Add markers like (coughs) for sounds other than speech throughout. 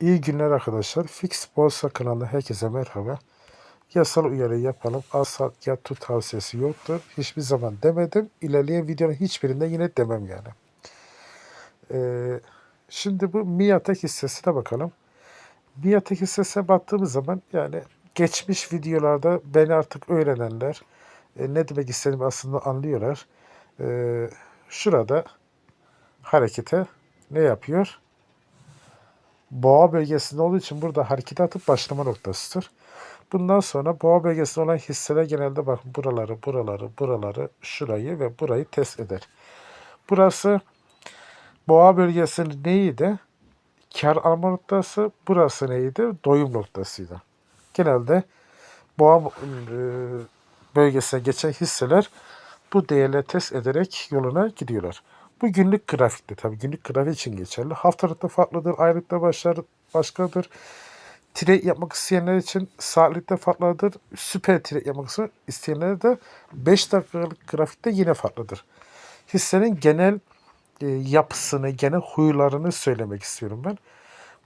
İyi günler arkadaşlar. Fix Borsa kanalına herkese merhaba. Yasal uyarı yapalım. Asal yatı tavsiyesi yoktur. Hiçbir zaman demedim. İlerleyen videonun hiçbirinde yine demem yani. Ee, şimdi bu Miatek hissesine bakalım. Miatek hissesine baktığımız zaman yani geçmiş videolarda beni artık öğrenenler e, ne demek istediğimi aslında anlıyorlar. Ee, şurada harekete ne yapıyor? Boğa bölgesinde olduğu için burada hareket atıp başlama noktasıdır. Bundan sonra boğa bölgesinde olan hisseler genelde bakın buraları, buraları, buraları, şurayı ve burayı test eder. Burası boğa bölgesinin neydi? Kar alma noktası. Burası neydi? Doyum noktasıydı. Genelde boğa e, bölgesine geçen hisseler bu değerleri test ederek yoluna gidiyorlar. Bu günlük grafikte tabii günlük grafik için geçerli. Haftalıkta farklıdır, aylıkta başlar, başkadır. Trade yapmak isteyenler için saatlikte farklıdır. Süper trade yapmak isteyenler de 5 dakikalık grafikte yine farklıdır. Hissenin genel e, yapısını, genel huylarını söylemek istiyorum ben.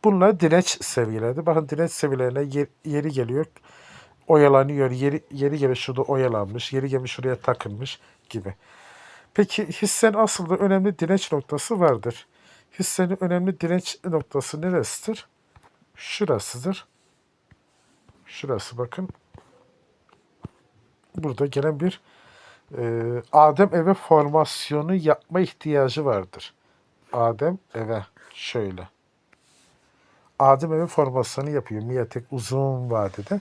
Bunlar direnç seviyeleri. Bakın direnç seviyelerine yer, yeri geliyor. Oyalanıyor. Yeri, yeri geliyor şurada oyalanmış. Yeri gelmiş şuraya takılmış gibi. Peki hissenin asıl da önemli direnç noktası vardır. Hissenin önemli direnç noktası neresidir? Şurasıdır. Şurası bakın. Burada gelen bir e, Adem eve formasyonu yapma ihtiyacı vardır. Adem eve şöyle. Adem eve formasyonu yapıyor. Miyatek uzun vadede.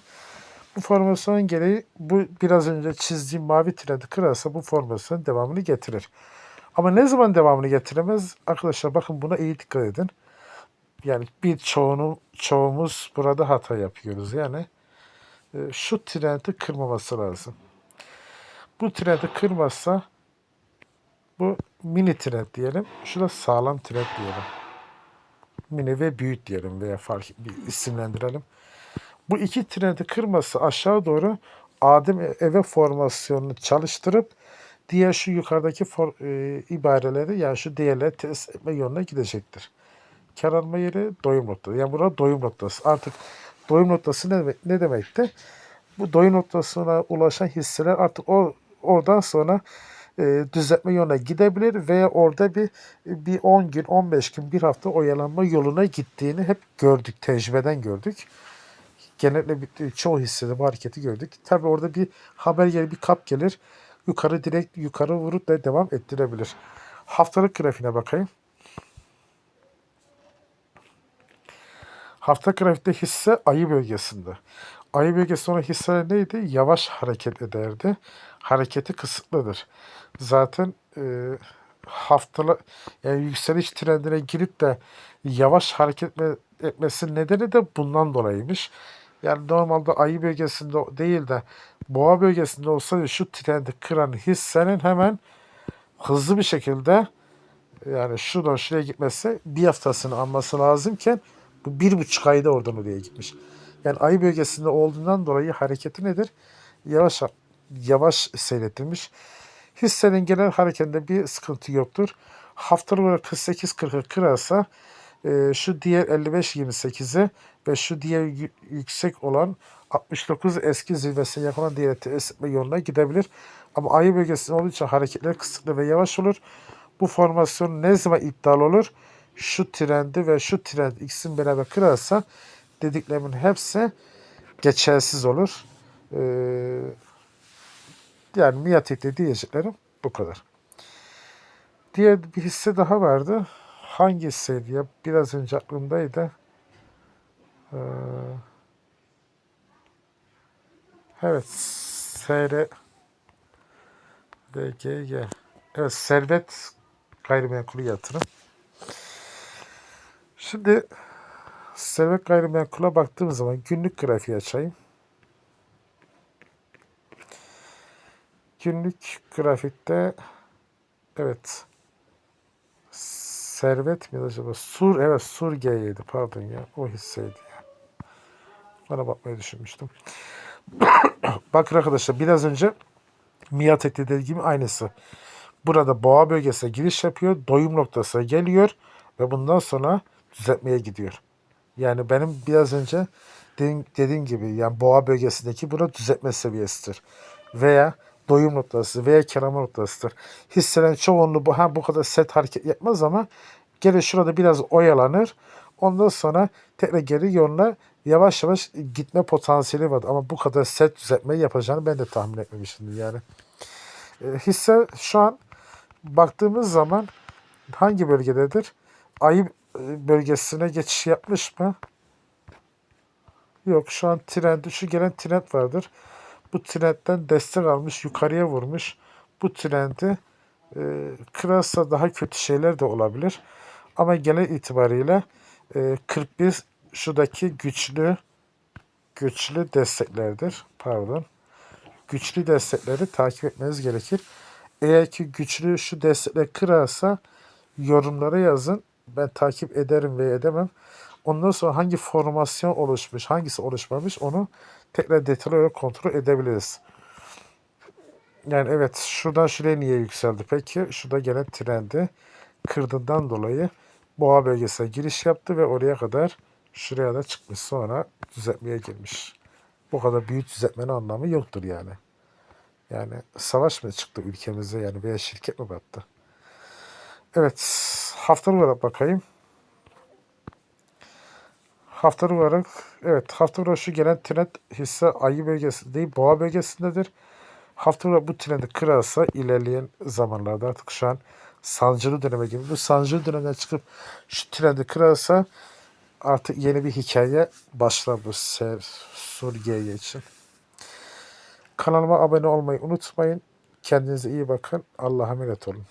Bu formasyon gereği bu biraz önce çizdiğim mavi trendi kırarsa bu formasyon devamını getirir. Ama ne zaman devamını getiremez? Arkadaşlar bakın buna iyi dikkat edin. Yani bir çoğunu, çoğumuz burada hata yapıyoruz. Yani e, şu trendi kırmaması lazım. Bu trendi kırmazsa bu mini trend diyelim. Şurada sağlam trend diyelim. Mini ve büyük diyelim veya fark bir isimlendirelim. Bu iki trendi kırması aşağı doğru Adem eve formasyonunu çalıştırıp diğer şu yukarıdaki for, e, ibareleri yani şu değerleri test etme yoluna gidecektir. Kar alma yeri doyum noktası. Yani burada doyum noktası. Artık doyum noktası ne, ne demekti? Bu doyum noktasına ulaşan hisseler artık o oradan sonra e, düzeltme yoluna gidebilir veya orada bir bir 10 gün, 15 gün, bir hafta oyalanma yoluna gittiğini hep gördük, tecrübeden gördük genellikle çoğu hissede bu hareketi gördük. Tabi orada bir haber gelir, bir kap gelir. Yukarı direkt yukarı vurup da devam ettirebilir. Haftalık grafiğine bakayım. Hafta grafikte hisse ayı bölgesinde. Ayı bölgesi sonra hisseler neydi? Yavaş hareket ederdi. Hareketi kısıtlıdır. Zaten e, haftalı yani yükseliş trendine girip de yavaş hareket etmesi nedeni de bundan dolayıymış. Yani normalde ayı bölgesinde değil de boğa bölgesinde olsaydı şu trendi kıran hissenin hemen hızlı bir şekilde yani şuradan şuraya gitmesi bir haftasını alması lazımken bu bir buçuk ayda oradan oraya gitmiş. Yani ayı bölgesinde olduğundan dolayı hareketi nedir? Yavaş yavaş seyretilmiş. Hissenin genel hareketinde bir sıkıntı yoktur. Haftalık olarak 48-40'ı kırarsa e, şu diğer 55-28'i ve şu diğer yüksek olan 69 eski zirvesine yakın olan diğer esme yoluna gidebilir. Ama ayı bölgesinde olduğu için hareketler kısıtlı ve yavaş olur. Bu formasyon ne zaman iptal olur? Şu trendi ve şu trend ikisini beraber kırarsa dediklerimin hepsi geçersiz olur. Ee, yani Miatik'te diyeceklerim bu kadar. Diğer bir hisse daha vardı. Hangi ya? Biraz önce aklımdaydı. Ee, evet. SR BGG. Evet. Servet gayrimenkulu yatırım. Şimdi servet gayrimenkula baktığımız zaman günlük grafiği açayım. Günlük grafikte evet Servet mi acaba? Sur, evet Sur G'ydi pardon ya. O hisseydi ya. Bana bakmayı düşünmüştüm. (coughs) Bakın arkadaşlar biraz önce Miatek dediği gibi aynısı. Burada boğa bölgesine giriş yapıyor. Doyum noktasına geliyor. Ve bundan sonra düzeltmeye gidiyor. Yani benim biraz önce dediğim, dediğim gibi yani boğa bölgesindeki buna düzeltme seviyesidir. Veya doyum noktası veya kerama noktasıdır. Hisselerin çoğunluğu bu, ha, bu kadar set hareket yapmaz ama gene şurada biraz oyalanır. Ondan sonra tekrar geri yoluna yavaş yavaş gitme potansiyeli var. Ama bu kadar set düzeltmeyi yapacağını ben de tahmin etmemiştim yani. E, hisse şu an baktığımız zaman hangi bölgededir? Ayı e, bölgesine geçiş yapmış mı? Yok şu an trend, şu gelen trend vardır. Bu trendten destek almış, yukarıya vurmuş. Bu trendi e, kırarsa daha kötü şeyler de olabilir. Ama genel itibariyle e, 41 şuradaki güçlü güçlü desteklerdir. Pardon. Güçlü destekleri takip etmeniz gerekir. Eğer ki güçlü şu destekleri kırarsa yorumlara yazın. Ben takip ederim ve edemem. Ondan sonra hangi formasyon oluşmuş, hangisi oluşmamış onu tekrar detaylı olarak kontrol edebiliriz. Yani evet şuradan şuraya niye yükseldi peki? Şurada gelen trendi kırdığından dolayı boğa bölgesine giriş yaptı ve oraya kadar şuraya da çıkmış sonra düzeltmeye girmiş. Bu kadar büyük düzeltmenin anlamı yoktur yani. Yani savaş mı çıktı ülkemize yani veya şirket mi battı? Evet haftalık olarak bakayım. Haftalık olarak evet haftalık olarak şu gelen trend hisse ayı bölgesi değil boğa bölgesindedir. Haftalık bu trendi kırarsa ilerleyen zamanlarda artık şu an sancılı döneme gibi bu sancılı dönemden çıkıp şu trendi kırarsa artık yeni bir hikaye başlar bu ser Suriye için. Kanalıma abone olmayı unutmayın. Kendinize iyi bakın. Allah'a emanet olun.